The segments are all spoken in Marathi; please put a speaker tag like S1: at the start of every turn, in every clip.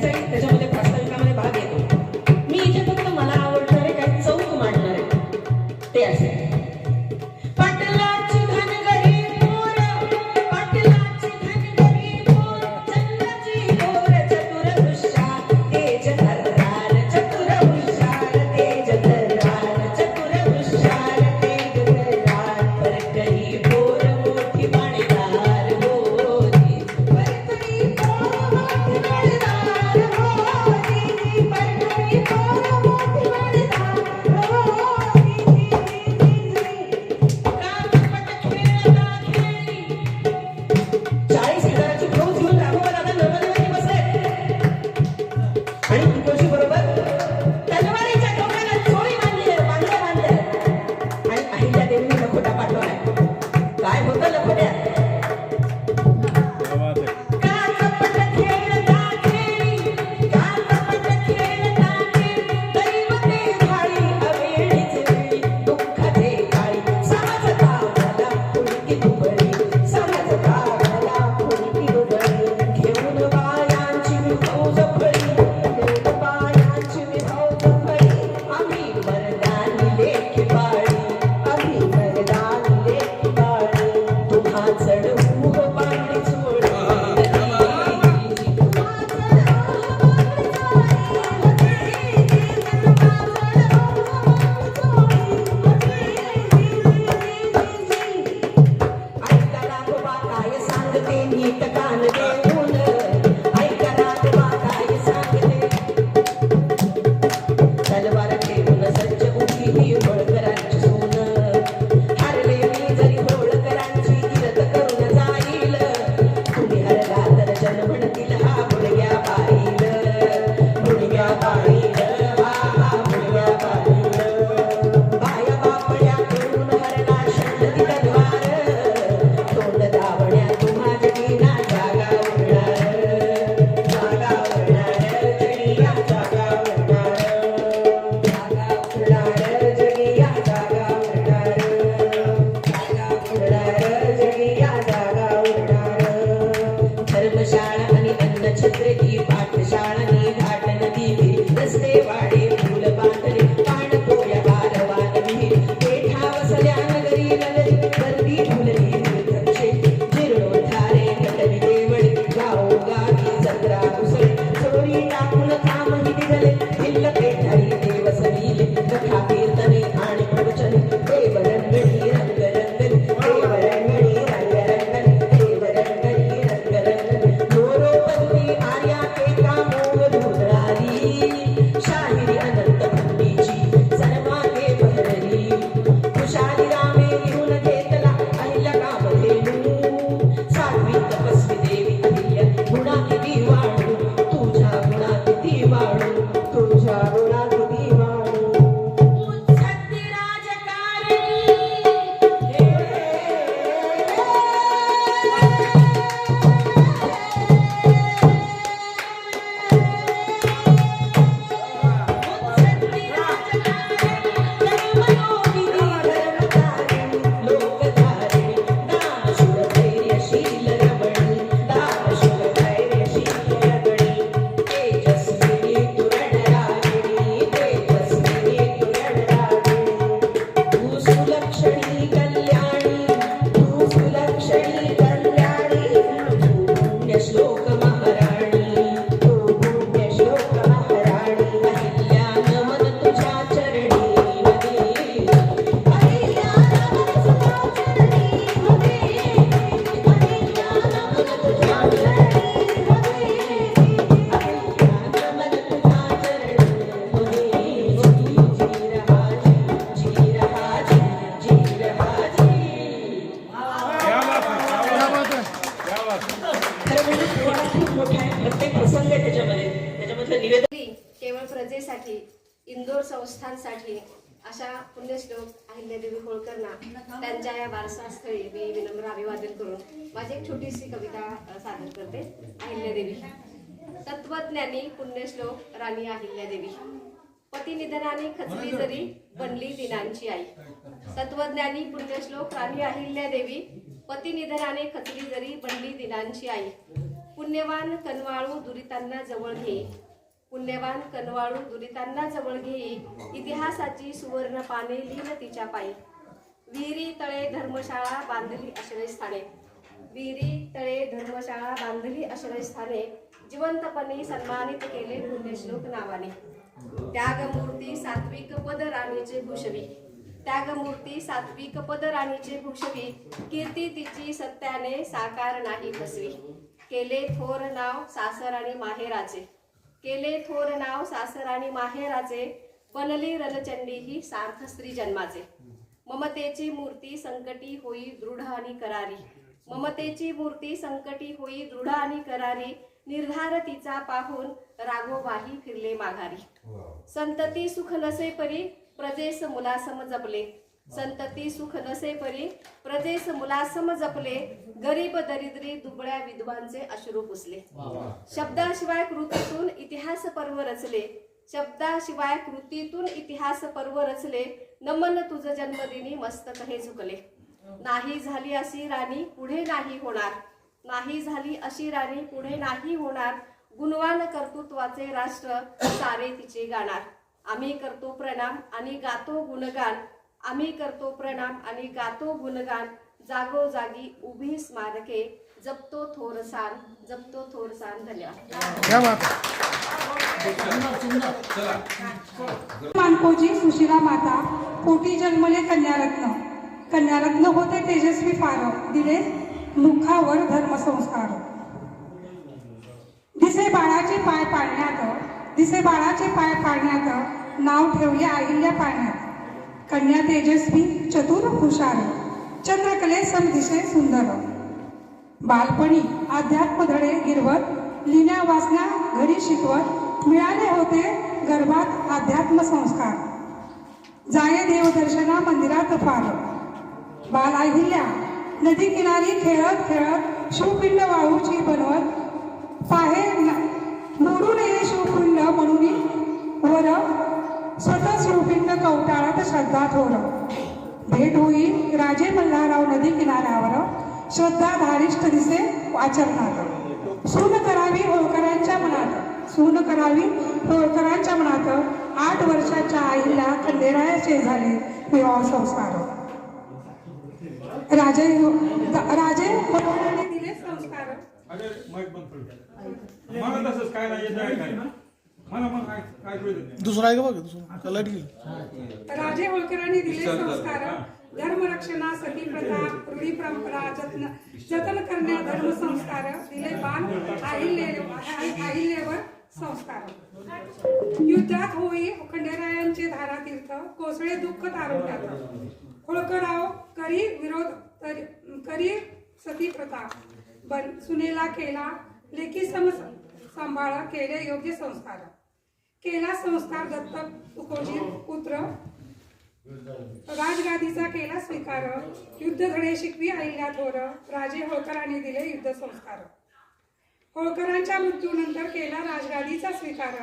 S1: Gracias. वारसास्थळी मी विनम्र अभिवादन करून माझी एक छोटीशी कविता सादर करते. अहिल्यादेवी. तत्वज्ञानी पुण्यश्लोक राणी अहिल्यादेवी. पतिनिधनाने खचली जरी बनली दिनांची आई. तत्वज्ञानी पुण्यश्लोक राणी अहिल्यादेवी. पतिनिधनाने खचली जरी बनली दिनांची आई. पुण्यवान कनवाळू दुरितांना जवळ घे. पुण्यवान कनवाळू दुरितांना जवळ घे. इतिहासाची सुवर्ण पाने लिहिलं तिच्या पायी. विहिरी तळे धर्मशाळा बांधली आश्रयस्थाने विहिरी तळे धर्मशाळा बांधली आश्रयस्थाने जिवंतपणे सन्मानित केले पुण्यश्लोक नावाने. त्यागमूर्ती सात्विक पद राणीचे भूषवी. त्यागमूर्ती सात्विक पद राणीचे भूषवी कीर्ती तिची सत्याने साकार नाही फसवी केले थोर नाव सासर आणि माहेराचे केले थोर नाव सासर आणि माहेराचे बनली रणचंडी ही सार्थ स्त्री जन्माचे. ममतेची मूर्ती संकटी होई दृढ आणि करारी. ममतेची मूर्ती संकटी होई दृढ आणि करारी. निर्धार तिचा पाहून राघोबाही फिरले माघारी. संतती सुख नसे परी प्रजेस मुलासम जपले. संतती सुख नसे परी प्रजेस मुलासम जपले. गरीब दरिद्री दुबळ्या विद्वांचे अश्रू पुसले. शब्दाशिवाय कृतीतून इतिहास पर्व रचले. शब्दाशिवाय कृतीतून इतिहास पर्व रचले. नमन तुझ जन्मदिनी मस्तक हे झुकले. नाही झाली अशी राणी पुढे नाही होणार. नाही झाली अशी राणी पुढे नाही होणार. गुणवान कर्तृत्वाचे राष्ट्र सारे तिचे गाणार. आम्ही करतो प्रणाम आणि गातो गुणगान. आम्ही करतो प्रणाम आणि गातो गुणगान. जागोजागी उभी स्मारके. जपतो थोर सान जपतो थोर सान धन्यवाद.
S2: क्या बात है
S3: मानकोजी सुशिला माता कोटी जन्मले कन्यारत्न. कन्यारत्न होते तेजस्वी फार दिले मुखावर धर्मसंस्कार. दिसे बाळाचे पाय पाळण्यात दिसे बाळाचे पाय पाळण्यात नाव ठेवले अहिल्या पाळण्यात कन्या तेजस्वी चतुर हुशार. चंद्रकले समदिशे सुंदर. बालपणी अध्यात्म धडे गिरवत लिण्या वाचण्या घरी शिकवत मिळाले होते गर्भात अध्यात्म संस्कार. जाये देवदर्शना मंदिरात फार. बाल अहिल्या नदी किनारी खेळत खेळत शिवपिंड वाळूची बनवत पाहे मोडू नये शिवपिंड म्हणून वर स्वतः शिवपिंड कवटाळत श्रद्धा थोर. भेट होईल राजे मल्हारराव नदी किनाऱ्यावर. श्रद्धा धारिष्ठ दिसे आचरणात सून करावी होळकरांच्या मनात. सून करावी होळकरांच्या मनात. आठ वर्षाच्या आईला खंडेरायाचे झाले विवाह संस्कार. राजे राजे होळकरांनी दिले संस्कार.
S4: मला तसंच काय नाही. दुसरा आहे का बघ दुसरा
S3: राजे होळकरांनी दिले संस्कार. धर्मरक्षणा सती प्रथा रूढी परंपरा जतन जतन करण्या धर्म संस्कार दिले बाण अहिल्ये अहिल्येवर संस्कार. युद्धात होई खंडेरायांचे धारा तीर्थ कोसळे दुःख तारुण्यात होळकराव करी विरोध तरी- करी सती प्रथा. बन सुनेला केला लेखी सम सांभाळ केले योग्य संस्कार. केला संस्कार दत्तक तुकोजी पुत्र राजगादीचा केला स्वीकार. युद्ध धडे शिकवी अहिल्या थोर. राजे होळकरांनी दिले युद्ध संस्कार. होळकरांच्या मृत्यूनंतर केला राजगादीचा स्वीकार.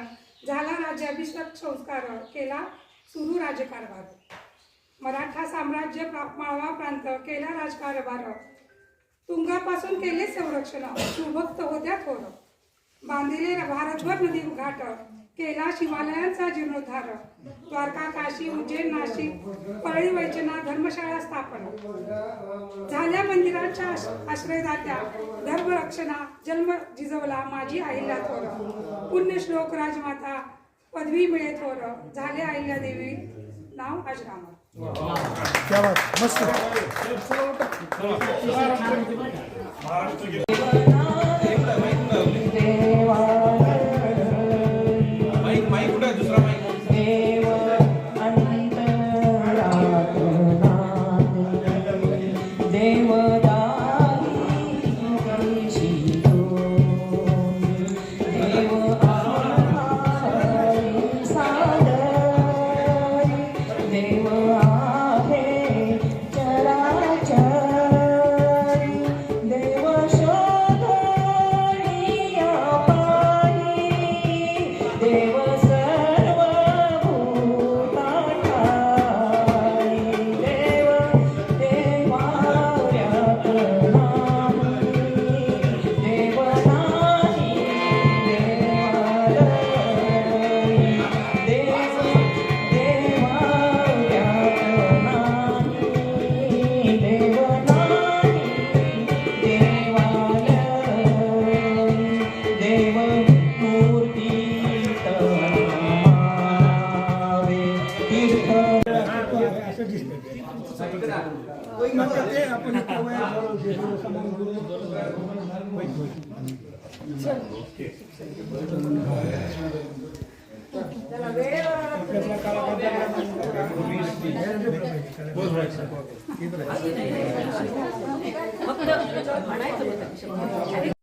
S3: झाला राज्याभिषेक संस्कार. केला सुरू राजकारभार. मराठा साम्राज्य माळवा प्रांत केला राजकारभार. तुंगापासून केले संरक्षण. सुभक्त होत्या थोर. बांधिले भारतभर नदी घाट केला शिवालयांचा जीर्णोद्धार. द्वारका काशी उज्जैन नाशिक परळी वैचना धर्मशाळा स्थापन. झाल्या मंदिरांच्या आश- आश्रयदात्या धर्मरक्षणा जन्म जिजवला माझी अहिल्या थोर. पुण्यश्लोक राजमाता पदवी मिळे थोर. झाले अहिल्या देवी. नाव अजरामर.
S4: क्या बात मस्त.
S2: महाराष्ट्र
S5: अवघा